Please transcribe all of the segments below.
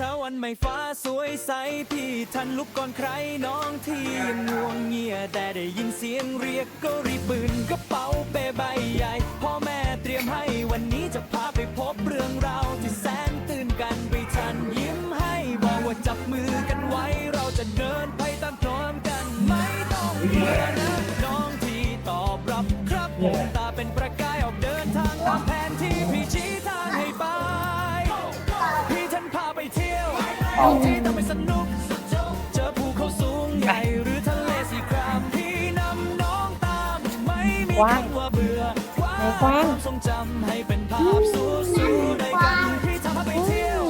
ช้าวันใหม่ฟ้าสวยใสพี่ทันลุกก่อนใครน้องที่ยังง่วงเงียแต่ได้ยินเสียงเรียกก็รีบปืนกระเป๋าเป้ใบใหญ่พ่อแม่เตรียมให้วันนี้จะพาไปพบเรื่องราวที่แสนตื่นกันไปทันยิ้มให้บอกว่าจับมือกันไว้ เราจะเดินไปตามพร้อมกันไม่ต้องกลัวนะน้องที่ตอบรับครับผม ที่ทำให้สนุกเจอภูเขาสูงใหญ่หรือทะเลสีครามพี่นำน้องตามไม่มีคำว่าเบื่อคว้าความทรงจำให้เป็นภาพสู้สู้ด้วยกันพี่ท่านพาไปเที่ยวน้อง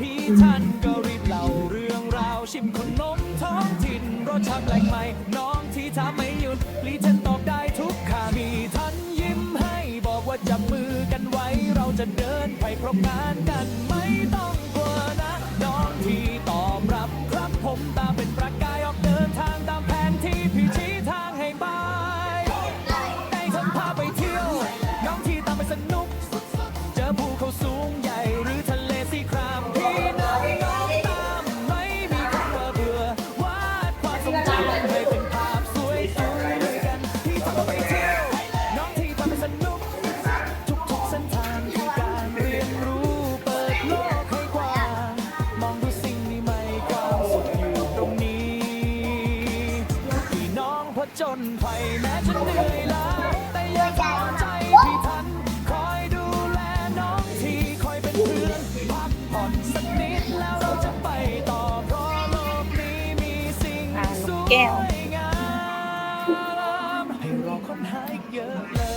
พี่ทันก็รีบเล่าเรื่องราวชิมขนมท้องถิ่นรสชาติแปลกใหม่ น้องที่ถามไม่หยุดลีทันตอบได้ทุกคำพี่ทันยิ้มให้บอกว่าจับมือกันไว้ เราจะเดินไปพร้อมงานกันมา จญภัยแม้จะเหนื่อยล้าแต่อย่าท้อใจพี่ทัน คอยดูแลน้องที่คอยเป็นเพื่อนพักผ่อนสักนิดแล้วเราจะไปต่อเพราะโลกนี้มีสิ่งอ่าสนกวแก้วยงามให้รอค้นหาอีกเยอะเลย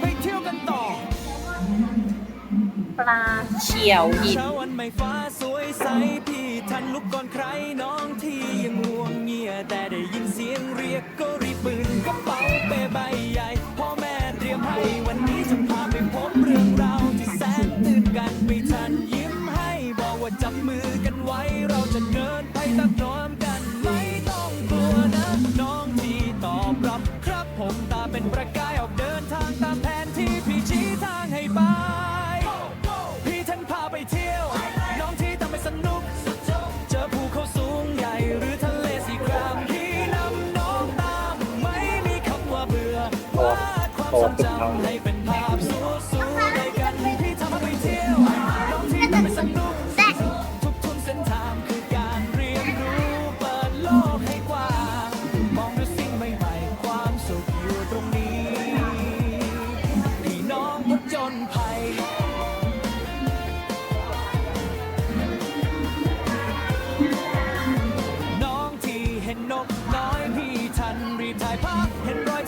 ไปเที่ยวกันต่อ ปลาเฉียวหิน เช้าวันใหม่ฟ้าสวยใสพี่ันลุกก่อนใครน้องที่ยังง่วงเงียแต่ได้ยินเสียง งผจญภัยน้องที่เห็นนกน้อยพี่ทันรีบถ่ายภาพเห็นรอย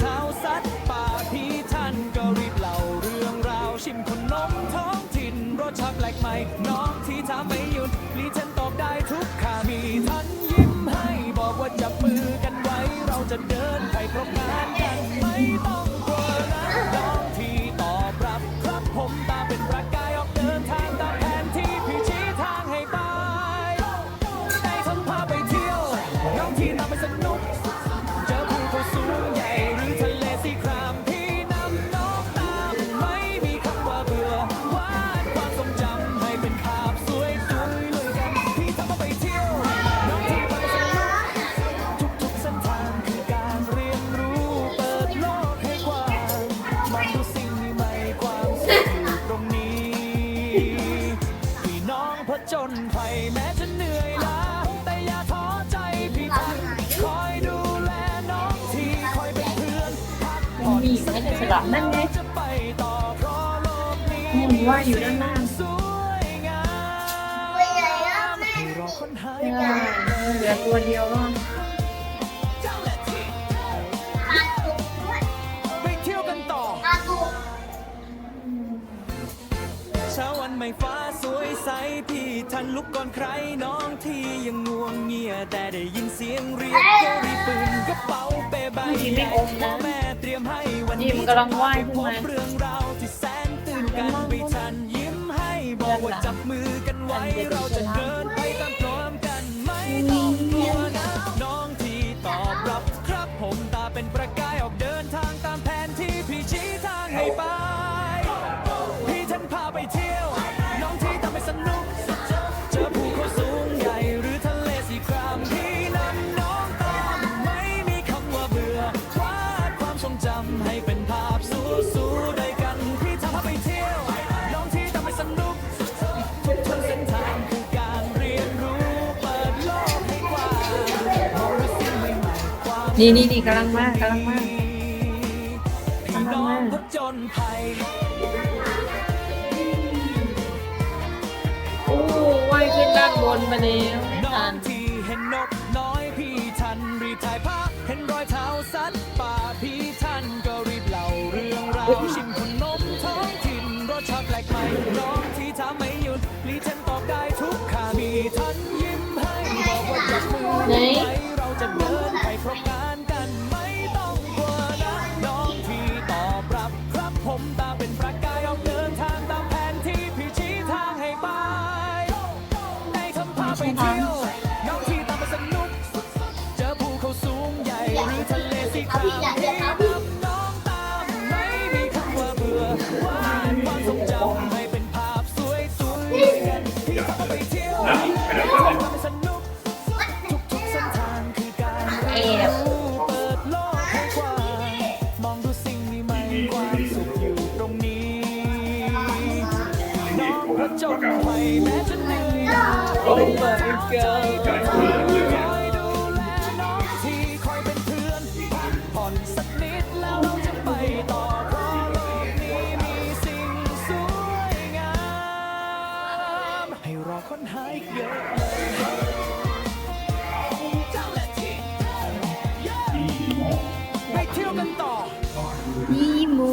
อยู่ตรงนี้พี่น้องผจญภัยแม้จะเหนื่อยล้าแต่อย่าท้อใจพี่ทันคอยดูแลน้องที่คอยเป็นเพื่อนพักผ่อนสักนิดฉลามนั่นไงจะไปต่อเพราะโลกนี้หมุนว่ายอยู่ด้านหน้าสวยงามให้รอค้นหาเหลือตัวเดียวก็ ฟ้าสวยใสพี่ทันลุกก่อนใครน้องที่ยังง่วงเงียแต่ได้ยินเสียงเรียกก็รีบปืนกระเป๋าเป้ใบยิ้มใหไม่ญ่อมนะพ่อแม่เตรียมให้วันยิ้นี้มกำลังไหว้ขึ้นมาพบเรื่องราวที่แสนตื่นกันไปทันยิ้มให้บอกว่าจับมือกันไว้เราจะเดิน นี่นี่นี่กำลังมากกำลังมากพี่น้องผจญภัยโอ้ว่ายขึ้นด้านบนมาแล้วไม่น้อทังนที่เห็นนกน้อยพี่ทันรีบถ่ายภาพเห็นรอยเท้าสัตว์ป่าพี่ทันก็รีบเล่าเรื่องราวชิมขนมท้องถิ่นรสชาติแปลกใหม่น้องที่ถามไม่หยุดรีทันตอบได้ทุกคำพี่ทันยิ้มให้บอกว่าจับมือไหน เรียนรู้เปิดโลกกว้างมองดูสิ่งใหม่ๆความสุขอยู่ตรงนี้น้องผจญภัยแม้จะหนื่อยล้าโอ้ my god คอยดูแลน้องที่คอยเป็นเพื่อนพักผ่อนสักนิดแล้วเราจะไปต่อเพราะโลกนี้มีสิ่งสวยงาม ให้รอค้นหาอีกเยอะเลย ยี่มู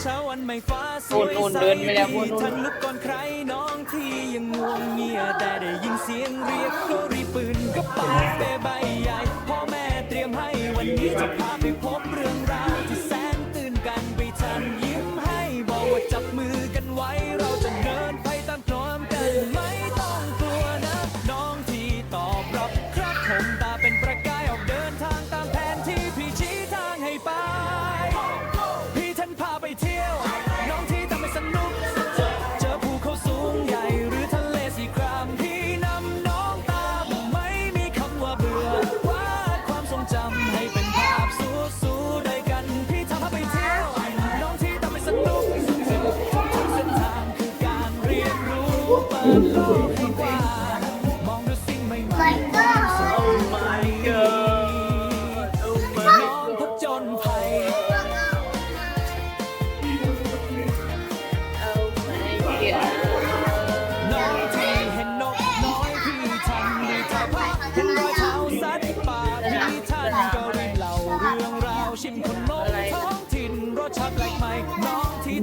เช้าวันใหม่ฟ้าสวยโน่นเดินไปแล้วโน่นทันลุกก่อนใครน้องที่ยังง่วงเงียแต่ได้ยินเสียงเรียกก็รีปืนกระเป๋าเป้ใบใหญ่พ่อแม่เตรียมให้วันนี้จะพาไปพบเรื่องราวที่แสนตื่นกันไปทันยิ้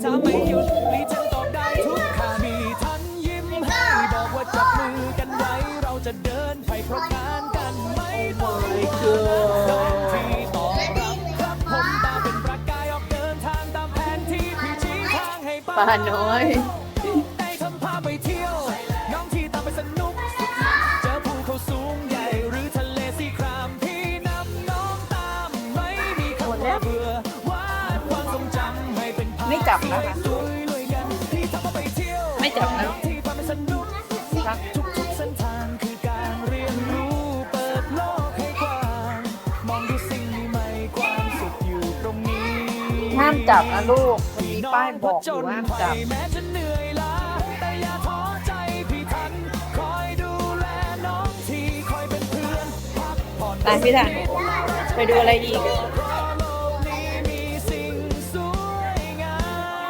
ถามไม่หยุดรีฉันตอบได้ทุกคำมีทันยิ้มให้บอกว่าจับมือกันไว้ เราจะเดินไปพร้อมกันกันไม่ต้องกลัวน้องที่ตอบรับครับผมตาเป็นประกายออกเดินทางตามแผนที่พี่ชี้ทางให้ไปปลาน้อย จับนะน้องที่พาไปสนุกครับทุกๆเส้นทางคือการเรียนรู้เปิดโลกให้กว้างมองดูสิ่งใหม่ๆความสุขอยู่ตรงนี้ห้ามจับนะลูกมันมีป้ายบอกอยู่ห้ามจับ แม้จะเหนื่อยล้าแต่อย่าท้อใจพี่ทันคอยดูแลน้องที่คอยเป็นเพื่อนพักผ่อนไปพี่ทัน ไปดูอะไรอีกเพราะโลกนี้มีสิ่งสวยงา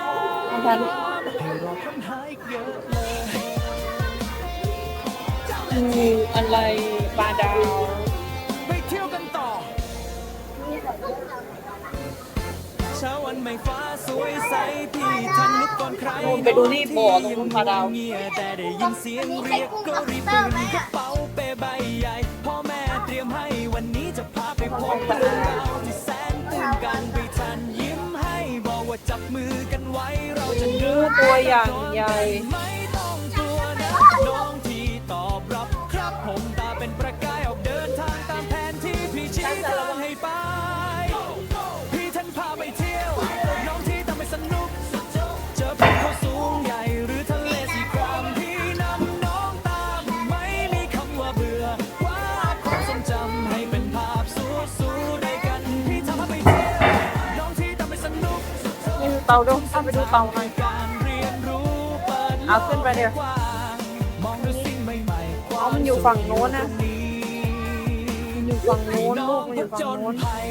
มพี่ทัน งูอะไรปลาดาว ไปเที่ยวกันต่อเช้ช้าวันใหม่ฟ้าสวยใสพี่ทันลุกก่อนใครนู่นไปดูนี่บ่อตรงนู้นปลาดาว เงียแต่ได้ยินเสียงเรียกก็รีบปืนกระเป๋าเป้ใบใหญ่พ่อแม่เตรียมให้วันนี้จะพาไปพบเรื่องราว มือกันไว้เราจะเดินตัวอย่างใหญ่าดูเข้าไปดูเตาหน่อยการเรียนรู้เปิดโลเอาขึ้นไปเดี๋ยวกว้างมองดูสิ่งใหม่ๆอ๋อมันอยู่ฝั่งโน้นนะความสุขตรงมันอยู่ฝั่งโน้นลูกมันอยู่ฝั่งโน้นภัย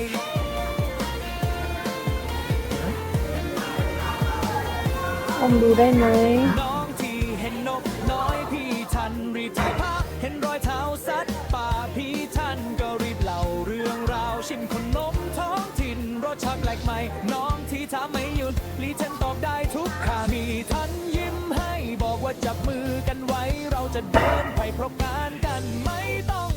ผมดูได้ไหมน้องที่เห็นนกน้อยพี่ทันรีบถ่ายภาพเห็นรอยเท้าสัตว์ป่าพี่ทันก็รีบเล่าเรื่องราวชิมขนมท้องถิ่นรสชาติแปลกใหม่น้องที่ถาม ไม่หยุดลีเทนตอบได้ทุกคำมีทันยิ้มให้บอกว่าจับมือกันไว้ เราจะเดินไปเพราะงานกันไม่ต้อง